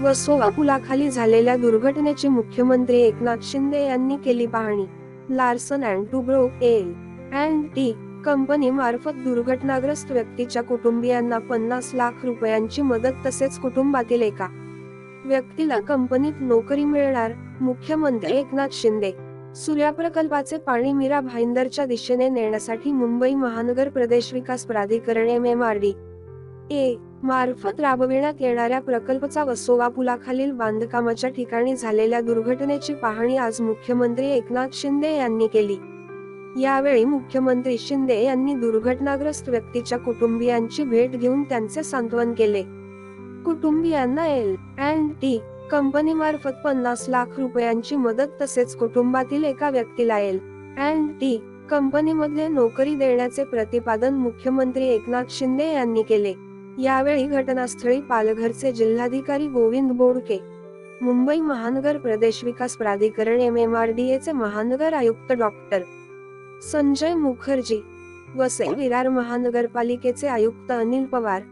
व पुलाखाली झालेल्या दुर्घटनेची मुख्यमंत्री एकनाथ शिंदे यांनी केली पाहणी. Larsen and Toubro L and T company मार्फत दुर्घटनाग्रस्त व्यक्तीच्या कुटुंबियांना पन्नास लाख रुपयांची मदत तसेच कुटुंबातील एका व्यक्तीला कंपनीत नोकरी मिळणार मुख्यमंत्री एकनाथ शिंदे. सूर्या प्रकल्पाचे पाणी मीरा भाईंदरच्या दिशेने नेण्यासाठी मुंबई महानगर प्रदेश विकास प्राधिकरण M M R D A मार्फत राबविण्यात येणाऱ्या प्रकल्पचा वसोवा पुलाखालील बांधकामाच्या ठिकाणी झालेल्या दुर्घटनेची पाहणी आज मुख्यमंत्री एकनाथ शिंदे यांनी केली. यावेळी मुख्यमंत्री शिंदे यांनी दुर्घटनाग्रस्त व्यक्तीच्या कुटुंबियांची भेट घेऊन त्यांचे सांत्वन केले. कुटुंबियांना एल अँड टी कंपनीमार्फत पन्नास लाख रुपयांची मदत तसेच कुटुंबातील एका व्यक्तीला एल अँड टी कंपनीमध्ये नोकरी देण्याचे प्रतिपादन मुख्यमंत्री एकनाथ शिंदे यांनी केले. यावेळी घटनास्थळी पालघरचे जिल्हाधिकारी गोविंद बोडके मुंबई महानगर प्रदेश विकास प्राधिकरण एम एम आर डी एचे महानगर आयुक्त डॉक्टर संजय मुखर्जी वसे विरार महानगरपालिकेचे आयुक्त अनिल पवार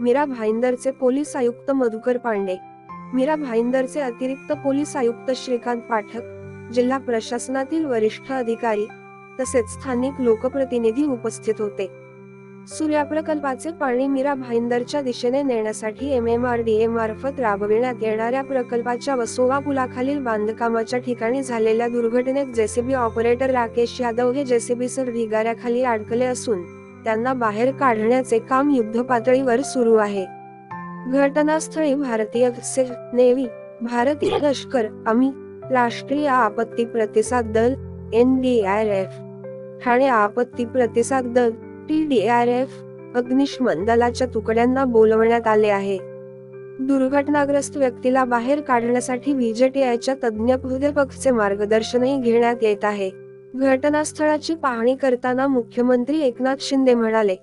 मीरा भाईंदरचे पोलीस आयुक्त मधुकर पांडे मीरा भाईंदरचे अतिरिक्त पोलीस आयुक्त श्रीकांत पाठक जिल्हा प्रशासनातील वरिष्ठ अधिकारी तसेच स्थानिक लोकप्रतिनिधी उपस्थित होते. सूर्याप्रकल्पाचे पाणी मीरा भाईंदरच्या दिशेने नेण्यासाठी M M R D A मार्फत राबविण्यात येणाऱ्या प्रकल्पाच्या वसोवा पुलाखालील बांधकामाच्या ठिकाणी झालेल्या दुर्घटनेत जेसीबी ऑपरेटर राकेश यादव हे जेसीबी सर ढिगाऱ्याखाली अडकले असून त्यांना बाहेर काढण्याचे काम युद्धपातळीवर सुरू आहे. घटनास्थळी भारतीय नेव्ही भारतीय लष्कर आम्ही राष्ट्रीय आपत्ती प्रतिसाद दल N D R F Thane आपत्ती प्रतिसाद दल टी डी आर एफ अग्निशमन दलाच्या तुकड्यांना बोलवण्यात आले आहे. दुर्घटनाग्रस्त व्यक्तीला बाहेर काढण्यासाठी व्हीजेटीआयच्या तज्ज्ञ प्राध्यापकचे मार्गदर्शनही घेण्यात येत आहे. घटनास्थळाची पाहणी करताना मुख्यमंत्री एकनाथ शिंदे म्हणाले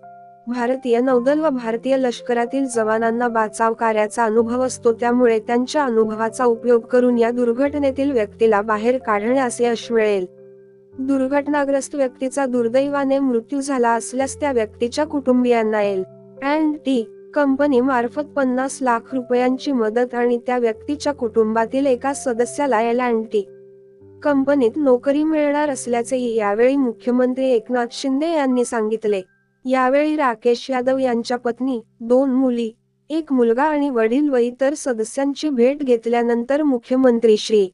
भारतीय नौदल व भारतीय लष्करातील जवानांना बाचाव कार्याचा अनुभव असतो त्यामुळे त्यांच्या अनुभवाचा उपयोग करून या दुर्घटनेतील व्यक्तीला बाहेर काढण्यास यश मिळेल. दुर्घटनाग्रस्त व्यक्तीचा दुर्दैवाने मृत्यू झाला असल्यास त्या व्यक्तीच्या कुटुंबियांना एल अँड टी कंपनी मार्फत पन्नास लाख रुपयांची मदत आणि त्या व्यक्तीच्या कुटुंबातील एका सदस्याला एल अँड टी कंपनीत नोकरी मिळणार असल्याचेही यावेळी मुख्यमंत्री एकनाथ शिंदे यांनी सांगितले. यावेळी राकेश यादव यांच्या पत्नी दोन मुली एक मुलगा आणि वडील व इतर सदस्यांची भेट घेतल्यानंतर मुख्यमंत्री श्री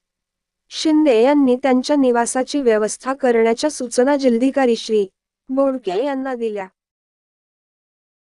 शिंदे यांनी त्यांच्या निवासाची व्यवस्था करण्याच्या सूचना जिल्हाधिकारी श्री बोडके यांना दिल्या.